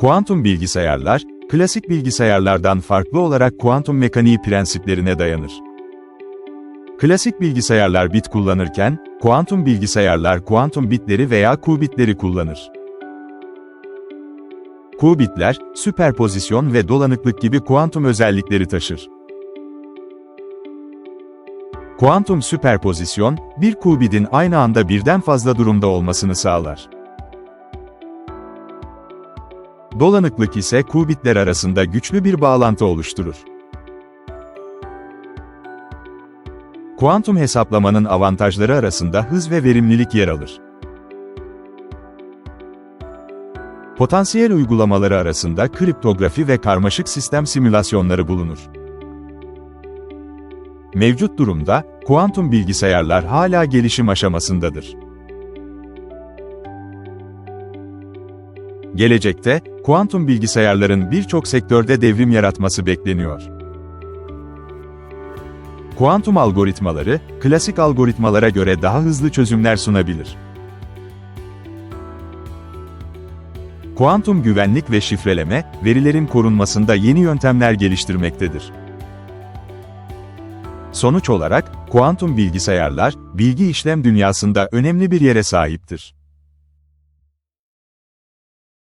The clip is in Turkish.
Kuantum bilgisayarlar, klasik bilgisayarlardan farklı olarak kuantum mekaniği prensiplerine dayanır. Klasik bilgisayarlar bit kullanırken, kuantum bilgisayarlar kuantum bitleri veya qubitleri kullanır. Qubitler, süperpozisyon ve dolanıklık gibi kuantum özellikleri taşır. Kuantum süperpozisyon, bir kubitin aynı anda birden fazla durumda olmasını sağlar. Dolanıklık ise kubitler arasında güçlü bir bağlantı oluşturur. Kuantum hesaplamanın avantajları arasında hız ve verimlilik yer alır. Potansiyel uygulamaları arasında kriptografi ve karmaşık sistem simülasyonları bulunur. Mevcut durumda, kuantum bilgisayarlar hala gelişim aşamasındadır. Gelecekte, kuantum bilgisayarların birçok sektörde devrim yaratması bekleniyor. Kuantum algoritmaları, klasik algoritmalara göre daha hızlı çözümler sunabilir. Kuantum güvenlik ve şifreleme, verilerin korunmasında yeni yöntemler geliştirmektedir. Sonuç olarak, kuantum bilgisayarlar, bilgi işlem dünyasında önemli bir yere sahiptir.